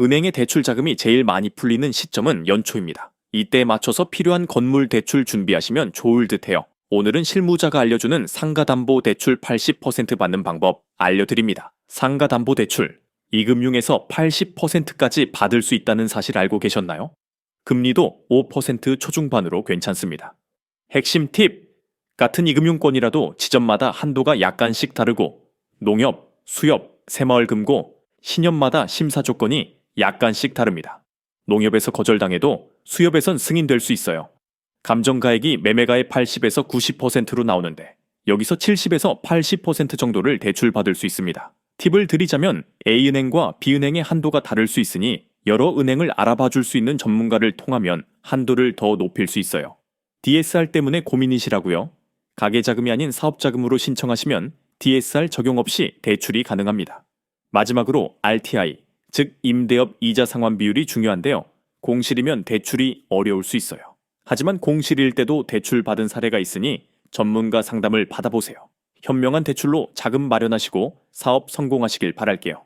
은행의 대출 자금이 제일 많이 풀리는 시점은 연초입니다. 이때에 맞춰서 필요한 건물 대출 준비하시면 좋을 듯해요. 오늘은 실무자가 알려주는 상가담보대출 80% 받는 방법 알려드립니다. 상가담보대출 이 금융에서 80%까지 받을 수 있다는 사실 알고 계셨나요? 금리도 5% 초중반으로 괜찮습니다. 핵심 팁! 같은 이금융권이라도 지점마다 한도가 약간씩 다르고 농협, 수협, 새마을금고, 신협마다 심사 조건이 약간씩 다릅니다. 농협에서 거절당해도 수협에선 승인될 수 있어요. 감정가액이 매매가의 80에서 90%로 나오는데 여기서 70에서 80% 정도를 대출받을 수 있습니다. 팁을 드리자면 A은행과 B은행의 한도가 다를 수 있으니 여러 은행을 알아봐 줄 수 있는 전문가를 통하면 한도를 더 높일 수 있어요. DSR 때문에 고민이시라고요? 가계 자금이 아닌 사업 자금으로 신청하시면 DSR 적용 없이 대출이 가능합니다. 마지막으로 RTI, 즉 임대업 이자 상환 비율이 중요한데요. 공실이면 대출이 어려울 수 있어요. 하지만 공실일 때도 대출 받은 사례가 있으니 전문가 상담을 받아보세요. 현명한 대출로 자금 마련하시고 사업 성공하시길 바랄게요.